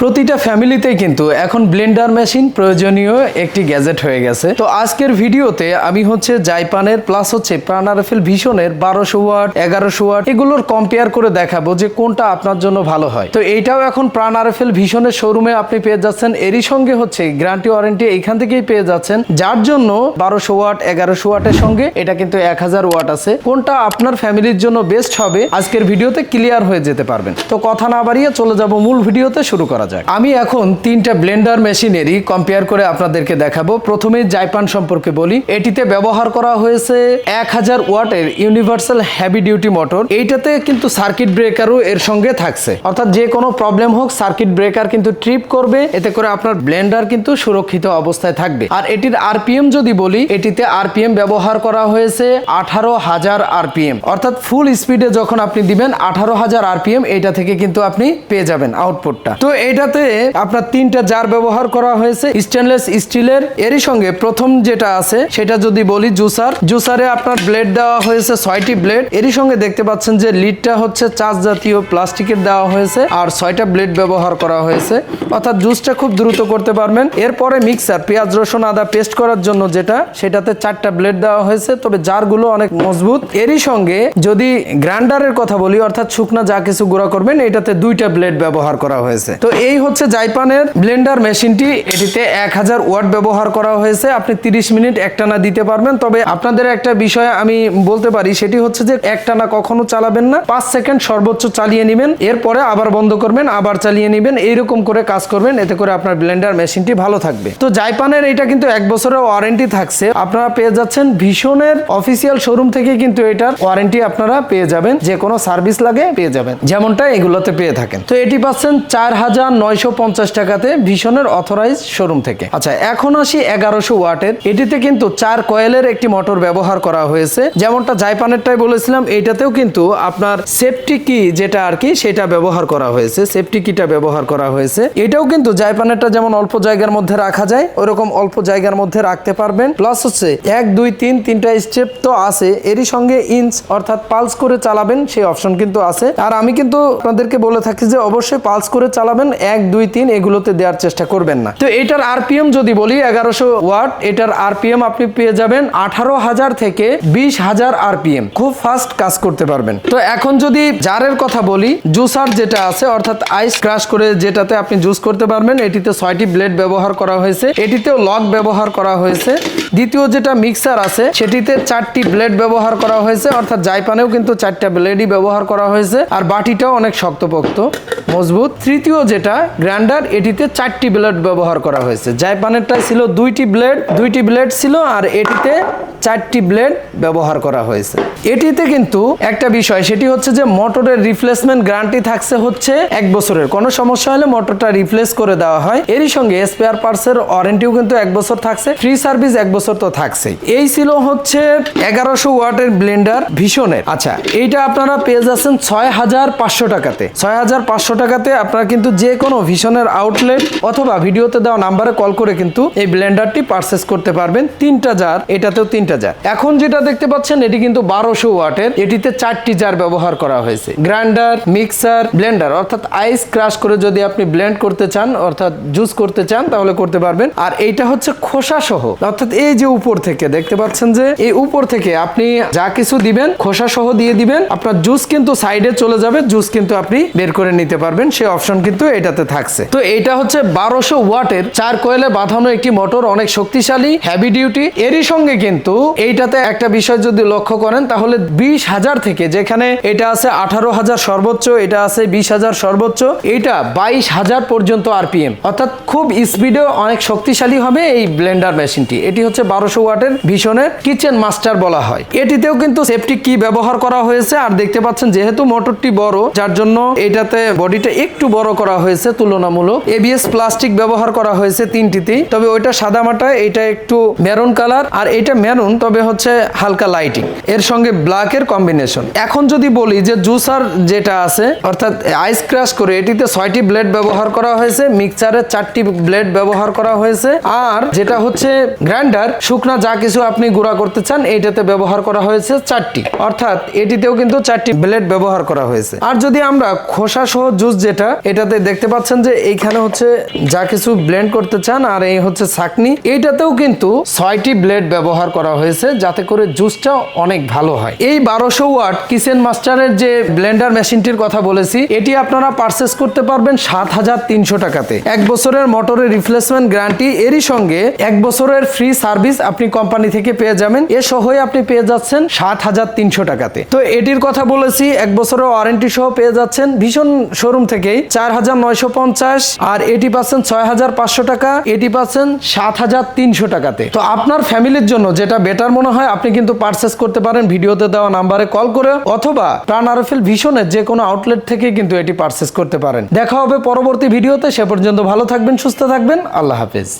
প্রতিটা ফ্যামিলিতেই কিন্তু এখন ব্লেন্ডার মেশিন প্রয়োজনীয় একটি গ্যাজেট হয়ে গেছে। তো আজকের ভিডিওতে আমি হচ্ছে জাইপানের প্লাস হচ্ছে প্রাণারফেল ভীষণের বারোশো ওয়াট, এগারোশো ওয়াট এগুলোর কম্পেয়ার করে দেখাবো যে কোনটা আপনার জন্য ভালো হয়। তো এইটাও এখন প্রাণারফেল ভীষণের শোরুমে আপনি পেয়ে যাচ্ছেন। এরই সঙ্গে হচ্ছে গ্যারান্টি ওয়ারেন্টি এইখান থেকেই পেয়ে যাচ্ছেন। যার জন্য বারোশো ওয়াট, এগারোশো ওয়াটের সঙ্গে এটা কিন্তু এক হাজার ওয়াট আছে। কোনটা আপনার ফ্যামিলির জন্য বেস্ট হবে আজকের ভিডিওতে ক্লিয়ার হয়ে যেতে পারবেন। তো কথা না বাড়িয়ে চলে যাব মূল ভিডিওতে শুরু করা যাক। আমি এখন তিনটা ব্লেন্ডার মেশিনেরই কম্পেয়ার করে আপনাদেরকে দেখাবো। প্রথমে জাইপান সম্পর্কে বলি। এটিতে ব্যবহার করা হয়েছে এক হাজার ওয়াটের ইউনিভার্সাল হ্যাভি ডিউটি মোটর এইটাতে কিন্তু সার্কিট ব্রেকারও এর সঙ্গে থাকছে। অর্থাৎ যে কোনো প্রবলেম হোক সার্কিট ব্রেকার কিন্তু ট্রিপ করবে। এতে করে আপনার ব্লেন্ডার কিন্তু সুরক্ষিত অবস্থায় থাকবে। আর এটির আরপিএম যদি বলি, এটিতে আরপিএম ব্যবহার করা হয়েছে আঠারো হাজার আরপিএম অর্থাৎ ফুল স্পিডে যখন আপনি দিবেন, আঠারো হাজার আরপিএম এটা থেকে কিন্তু আপনি পেয়ে যাবেন আউটপুটটা তো এটাতে আপনার তিনটা জার ব্যবহার করা হয়েছে স্টেনলেস স্টিলের এরই সঙ্গে প্রথম যেটা আছে, সেটা যদি বলি জুসার। জুসারে আপনার ব্লেড দেওয়া হয়েছে ছয়টি ব্লেড এরই সঙ্গে দেখতে পাচ্ছেন যে লিডটা হচ্ছে চাষ জাতীয় প্লাস্টিকের দেওয়া হয়েছে, আর ছয়টা ব্লেড ব্যবহার করা হয়েছে। অর্থাৎ জুসটা খুব দ্রুত করতে পারবেন। এরপরে মিক্সার পেঁয়াজ, রসুন, আদা পেস্ট করার জন্য যেটা, সেটাতে চারটা ব্লেড দেওয়া হয়েছে, তবে জারগুলো অনেক মজবুত। এরই সঙ্গে যদি গ্রাইন্ডারের কথা বলি, অর্থাৎ শুকনা যা কিছু গুঁড়া করবেন, এটাতে দুইটা ব্লেড ব্যবহার করা হয়েছে। তো এই হচ্ছে জাইপানের ব্লেন্ডার মেশিনটি। এটিতে এক হাজার ওয়াট ব্যবহার করা হয়েছে। আপনি তিরিশ মিনিট একটানা দিতে পারবেন। তবে আপনাদের একটা বিষয় আমি বলতে পারি, সেটি হচ্ছে যে একটানা কখনো চালাবেন না। পাঁচ সেকেন্ড সর্বোচ্চ চালিয়ে নেবেন। এরপরে আবার বন্ধ করবেন, আবার চালিয়ে নেবেন। এইরকম করে কাজ করবেন, এতে করে আপনার ব্লেন্ডার মেশিনটি ভালো থাকবে। তো জাইপানের এটা কিন্তু এক বছরের ওয়ারেন্টি থাকছে। আপনারা পেয়ে যাচ্ছেন ভীষণের অফিসিয়াল শোরুম থেকে কিন্তু এটার ওয়ারেন্টি আপনারা পেয়ে যাবেন। যে কোনো সার্ভিস লাগে পেয়ে যাবেন। যেমনটা এগুলোতে পেয়ে থাকেন। তো এটি পাচ্ছেন চার হাজার নয়শো পঞ্চাশ টাকাতে ভীষণের অথরাইজ শোরুম থেকে। আচ্ছা এখন আসি এগারোশো ওয়াটের। এটিতে কিন্তু চার কয়েলের একটি মোটর ব্যবহার করা হয়েছে। যেমনটা জাইপানেরটাই বলেছিলাম এইটাতেও কিন্তু আপনার সেফটি কি যেটা আর কি, সেটা ব্যবহার করা হয়েছে। সেফটি কিটা ব্যবহার করা হয়েছে। এটাও কিন্তু জাইপানেরটা যেমন অল্প জায়গার মধ্যে রাখা যায়, ওরকম অল্প জায়গার মধ্যে রাখতে পারবেন। প্লাস হচ্ছে এক, দুই, তিন, তিনটা স্টেপ তো আছে। এরই সঙ্গে ইঞ্চ অর্থাৎ পালস করে চালাবেন, সেই অপশন কিন্তু আছে। আর আমি কিন্তু আপনাদেরকে বলে থাকি যে অবশ্যই পালস করে চালাবেন এক, দুই, তিন, এগুলোতে দেওয়ার চেষ্টা করবেন না। তো এটার আরপিএম যদি বলি, এগারোশো ওয়াট, এটার আরপিএম আপনি পেয়ে যাবেন আঠারো হাজার থেকে বিশ হাজার আরপিএম। খুব ফাস্ট কাজ করতে পারবেন। তো এখন যদি জারের কথা বলি, জুসার যেটা আছে, অর্থাৎ আইস ক্রাশ করে যেটাতে আপনি জুস করতে পারবেন, এটিতে ছয়টি ব্লেড ব্যবহার করা হয়েছে। এটিতেও লক ব্যবহার করা হয়েছে। দ্বিতীয় যেটা মিক্সার আছে, সেটিতে চারটি ব্লেড ব্যবহার করা হয়েছে, অর্থাৎ জাইপানেও কিন্তু চারটা ব্লেডই ব্যবহার করা হয়েছে, আর বাটিটাও অনেক শক্তপোক্ত, মজবুত। তৃতীয় যেটা গ্রাইন্ডার, এটিতে চারটি ব্লেড ব্যবহার করা হয়েছে। জাইপানেরটা ছিল দুইটি ব্লেড দুইটি ব্লেড ছিল আর এটিতে চারটি ব্লেড ব্যবহার করা হয়েছে। এটিতে কিন্তু একটা বিষয়, সেটি হচ্ছে যে মোটরের রিপ্লেসমেন্ট গ্যারান্টি থাকছে হচ্ছে এক বছরের। কোনো সমস্যা হলে মোটরটা রিপ্লেস করে দেওয়া হয়। এরই সঙ্গে স্পেয়ার পার্টসের ওয়ারেন্টিও কিন্তু এক বছর থাকছে, ফ্রি সার্ভিস এক বছর তো থাকছে এই ছিল হচ্ছে এগারোশো ওয়াটের ব্লেন্ডার ভীষণের। আচ্ছা এইটা আপনারা পেয়ে যাচ্ছেন ছয় হাজার পাঁচশো টাকাতে। ছয় হাজার পাঁচশো টাকাতে আপনারা কিন্তু যে কোনো ভীষণের আউটলেট অথবা ভিডিওতে দেওয়া নাম্বারে কল করে কিন্তু এই ব্লেন্ডারটি পারচেস করতে পারবেন তিনটা জার, এটাতেও তিনটা জার। এখন যেটা দেখতে পাচ্ছেন, এটি কিন্তু বারোশো ওয়াটের, এটিতে চারটি জার ব্যবহার করা হয়েছে। গ্রাইন্ডার, মিক্সার, ব্লেন্ডার, অর্থাৎ আইস ক্রাশ করে যদি আপনি ব্লেন্ড করতে চান, অর্থাৎ জুস করতে চান, তাহলে করতে পারবেন। আর এইটা হচ্ছে খোসা সহ অর্থাৎ এই যে উপর থেকে দেখতে পাচ্ছেন যে, এই উপর থেকে আপনি যা কিছু দিবেন খোসা সহ দিয়ে দিবেন, আপনার জুস কিন্তু সাইডে চলে যাবে, জুস কিন্তু আপনি বের করে নিতে পারবেন। সেই অপশন কিন্তু এটাতে থাকছে। তো এটা হচ্ছে বারোশো ওয়াটের চার কোয়েলে বাঁধানো একটি মোটর, অনেক শক্তিশালী হেভি ডিউটি এরই সঙ্গে কিন্তু এইটাতে একটা বিষয় যদি লক্ষ্য করেন, তাহলে বিশ হাজার থেকে যেখানে এটা আছে আঠারো হাজার সর্বোচ্চ, এটা আছে বিশ হাজার সর্বোচ্চ, এটা বাইশ হাজার পর্যন্ত আরপিএম। অর্থাৎ খুব স্পিডে অনেক শক্তিশালী হবে এই ব্লেন্ডার মেশিনটি। এটি হচ্ছে বারোশো ওয়াটের ভীষণের কিচেন মাস্টার বলা হয়। এটিতেও কিন্তু সেফটি কি ব্যবহার করা হয়েছে। আর দেখতে পাচ্ছেন, যেহেতু মোটরটি বড়, যার জন্য এটাতে বডিটা একটু বড় করা হয়েছে। তুলনামূলক। এবিএস প্লাস্টিক ব্যবহার করা হয়েছে তিনটিতেই। তবে ওইটা সাদা মাটা এটা একটু মেরুন কালার আর এটা মেরুন তবে হচ্ছে হালকা লাইটিং এর সঙ্গে ব্ল্যাকের কম্বিনেশন এখন যদি বলি যে জুসার যেটা আছে, অর্থাৎ আইস ক্রাশ করে, এটিতে ছয়টি ব্লেড ব্যবহার করা হয়েছে মিক্সারে চারটি ব্লেড ব্যবহার করা হয়েছে, আর যেটা হচ্ছে গ্রাইন্ডার শুকনা যা কিছু আপনি গুঁড়া করতে চান, এইটাতে ব্যবহার করা হয়েছে চারটি। অর্থাৎ এটিতেও কিন্তু চারটি ব্লেড ব্যবহার করা হয়েছে। আর যদি আমরা খোসা সহ জুস যেটা, এটাতে দেখতে দেখতে পাচ্ছেন যে এইখানে হচ্ছে যা কিছু ব্লেন্ড করতে চান, আর এই হচ্ছে ছাকনি এইটাতেও কিন্তু ছয়টি ব্লেড ব্যবহার করা হয়েছে, যাতে করে জুসটা অনেক ভালো হয়। এই বারোশো ওয়াট কিচেন মাস্টারের যে ব্লেন্ডার মেশিনটির কথা বলেছি, এটি আপনারা পারচেস করতে পারবেন সাত হাজার তিনশো টাকাতে। এক বছরের মোটরের রিপ্লেসমেন্ট গ্যারান্টি এরই সঙ্গে এক বছরের ফ্রি সার্ভিস আপনি কোম্পানি থেকে পেয়ে যাবেন। এ সহই আপনি পেয়ে যাচ্ছেন সাত হাজার তিনশো টাকাতে। তো এটির কথা বলেছি, এক বছরের ওয়ারেন্টি সহ পেয়ে যাচ্ছেন। ভীষণ শোরুম থেকেই চার হাজার নয় নয়শো পঞ্চাশ আর এটি পাচ্ছেন ছয় হাজার পাঁচশো টাকা, এটি পাচ্ছেন সাত হাজার তিনশো টাকাতে। তো আপনার ফ্যামিলির জন্য যেটা বেটার মনে হয়, আপনি কিন্তু পারচেস করতে পারেন, ভিডিওতে দেওয়া নাম্বারে কল করে অথবা প্রাণ আরফেল ভীষণের যে কোনো আউটলেট থেকে কিন্তু এটি পারচেস করতে পারেন। দেখা হবে পরবর্তী ভিডিওতে, সে পর্যন্ত ভালো থাকবেন, সুস্থ থাকবেন, আল্লাহ হাফেজ।